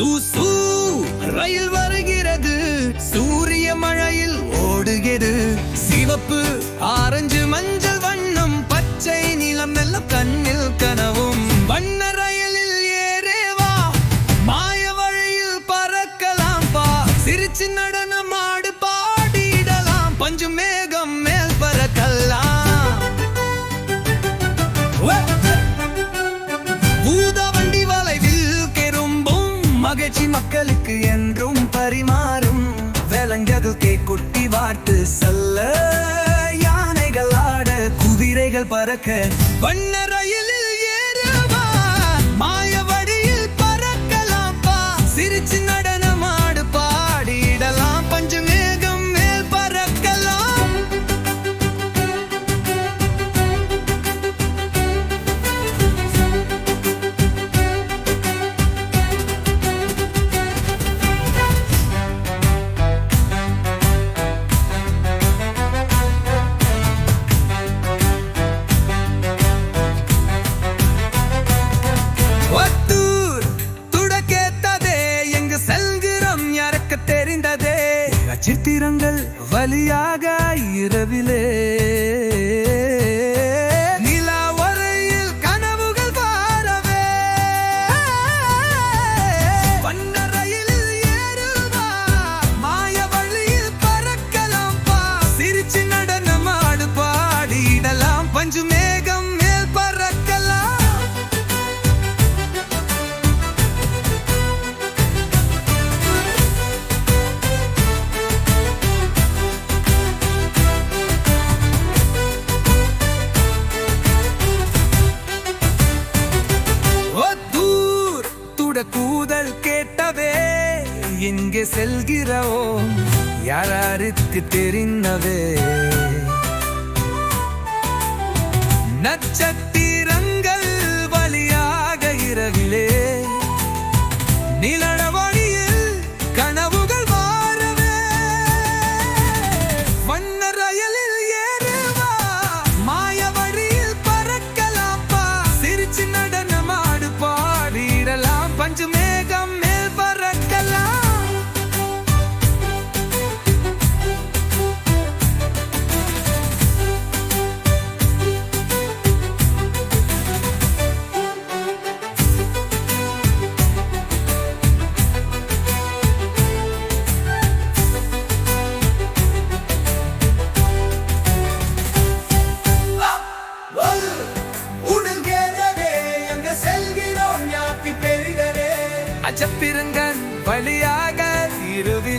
சூ ரயில் வருகிறது. சூரிய மழையில் ஓடுகிறது. சிவப்பு ஆரஞ்சு மஞ்சள். மகிழ்ச்சி மக்களுக்கு என்றும் பரிமாறும். விலங்குகளுக்கே குட்டி வாட்டு செல்ல. யானைகள் ஆட குதிரைகள் பறக்க. வண்ணர் நட்சத்திரங்கள் வழியாக இரவிலே. எங்கே செல்கிறவோ? யாராருக்கு தெரிந்தவே நட்சத்திரங்கள் வழியாக இரவிலே நிலவழியில் கனவுகள் மாறவே. வண்ண ரயலில் ஏறுவா மாய வழியில் பறக்கலாம்பா சிரிச்சு நடனமாடு பாடிடலாம் பஞ்சுமே ராஜபிருங்கன் வழியாக இறுதி